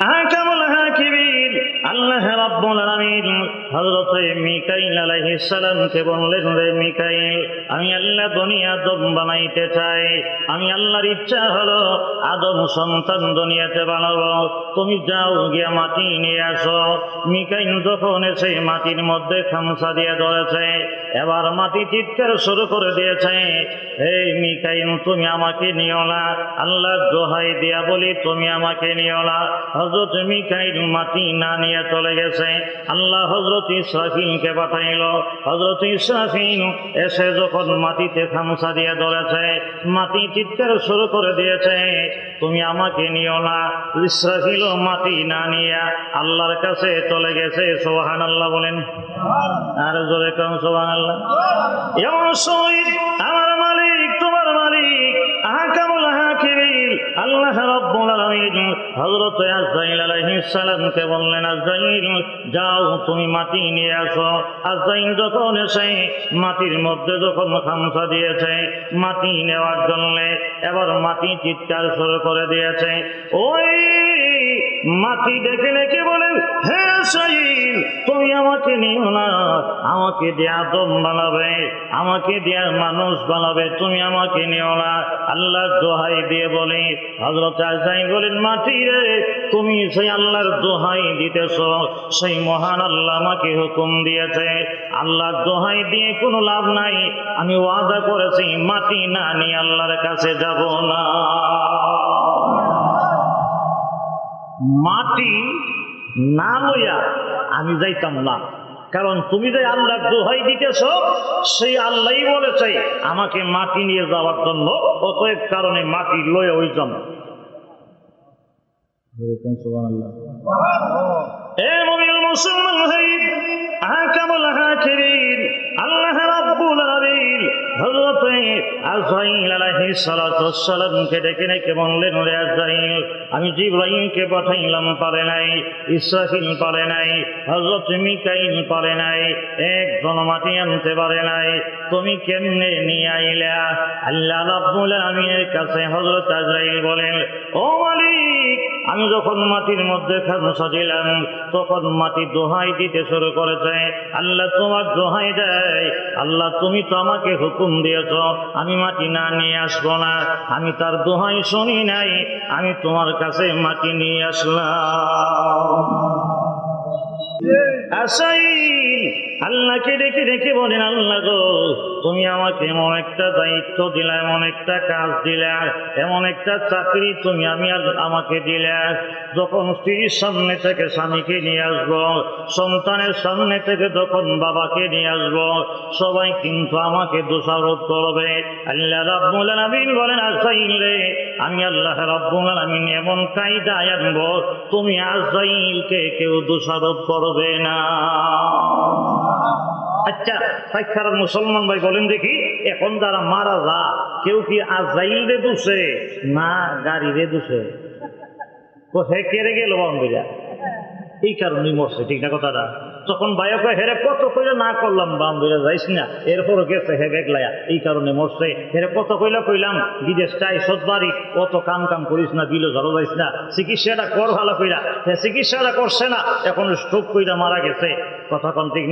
আহকামুল হাকিমিন। মাটির মধ্যে খামসা দিয়ে ধরেছে, এবার মাটি চিৎকার শুরু করে দিয়েছে এই মিকাইল, তুমি আমাকে নিও না। আল্লাহ দোহাই দিয়া বলি, তুমি আমাকে নিও না। হজরত মাটি না নিয়ে চলে গেছে। আল্লাহ হজরত ইসরাফিলকে পাঠাইল। হজরত ইসরাফিল এসে যখন মাটিতে খামসা দিয়ে ধরেছে, মাটি চিৎকার শুরু করে দিয়েছে, তুমি আমাকে নিও না ইসরাফিল মাটি না নিয়ে আল্লাহর কাছে চলে গেছে। সোহান আল্লাহ বলেন। আর জোরে কম সোহান আল্লাহ এমন সময় আমার আল্লাহ রব্বুল আলামিন হযরত আজাইল আলাইহিস সালামকে বললেন আজাইল যাও তুমি মাটি নিয়ে আসো। আজাইল যখন এসে মাটির মধ্যে যখন খামসা দিয়েছে, মাটি নেওয়ার জন্য এবার মাটি চিৎকার শুরু করে দিয়েছে। ওই মাটি ডেকে ডেকে বলেন হে সাইল, তুমি আমাকে নিও না। আমাকে দেয়া দম বানাবে, আমাকে দেয়া মানুষ বানাবে, তুমি আমাকে নিও না। আল্লাহ দোহাই দিয়ে বলে হজরত আজাই বলেন, মাটি রে, তুমি সেই আল্লাহর দোহাই দিতেছ, সেই মহান আল্লাহ আমাকে হুকুম দিয়েছে। আল্লাহর দোহাই দিয়ে কোনো লাভ নাই। আমি ওয়াদা করেছি, মাটি না নিয়ে আল্লাহর কাছে যাব না। মাটি না লইয়া আমি যাইতাম না। কারণ তুমি যে আল্লাহর দোহাই দিতেছ সেই আল্লাহই বলেছে আমাকে মাটি নিয়ে যাওয়ার জন্য অতএব কারণে মাটি লয়ে ওই জন্য মুসলমান আল্লাহ রাব্বুল আলামিন আমি জিবরাইলকে পাঠাইলাম, পারে নাই, ইসরাফিল পারে নাই মিকাইল পারে নাই একজন মাটি আনতে পারে নাই, তুমি কেমনে নিয়ে আইলা? আল্লাহ আলামিনের কাছে আজরাইল বলেন, ও মালিক আমি যখন মাটির মধ্যে খামসা দিলাম তখন মাটি দোহাই দিতে শুরু করেছে। আল্লাহ তোমার দোহাই দেয়। আল্লাহ তুমি তো আমাকে হুকুম দিয়েছ আমি মাটি না নিয়ে আসব না। আমি তার দোহাই শুনি নাই আমি তোমার কাছে মাটি নিয়ে আসলাম। আসাই আল্লাহকে বলেন, আল্লাহ গো, তুমি আমাকে এমন একটা দায়িত্ব দিলা, এমন একটা কাজ দিলা, এমন একটা চাকরি তুমি আমি আমাকে দিলা। যখন স্ত্রীর সামনে থেকে স্বামীকে নিয়ে সন্তানের সামনে থেকে যখন বাবাকে নিয়ে আসব, সবাই কিন্তু আমাকে দোষারোপ করবে। আল্লাহ আলামিন বলেন আসাইলে আমি আল্লাহ রাব্বুল আলামিন এমন কায়দায় আনব, তুমি আজাইলকে কেউ দোষারোপ করবে না। আচ্ছা সাক্ষার মুসলমান ভাই বলেন দেখি, এখন যারা মারা যা, কেউ কি আজাইল রে দুসে না গাড়ি রে দুসে তো হে কেড়ে গেল বাউন্ডিরা এই কারণেই মরছে, ঠিক না কথাটা? তখন বায়কে হেরে কত কইলে না করলাম, বাম বেড়ে যাইস না, এরপরও গেছে হে বেগলায়া। এই কারণে মরছে। হেরে কত কইলে কইলাম, বিদেশ চাই সদবারি কত কাম কাম করিস না, বিলো ঝড়ো যাইস না, চিকিৎসাটা কর ভালো কইরা। হ্যাঁ চিকিৎসাটা করছে না, এখন স্ট্রোক কইরা মারা গেছে। কথা কন ঠিক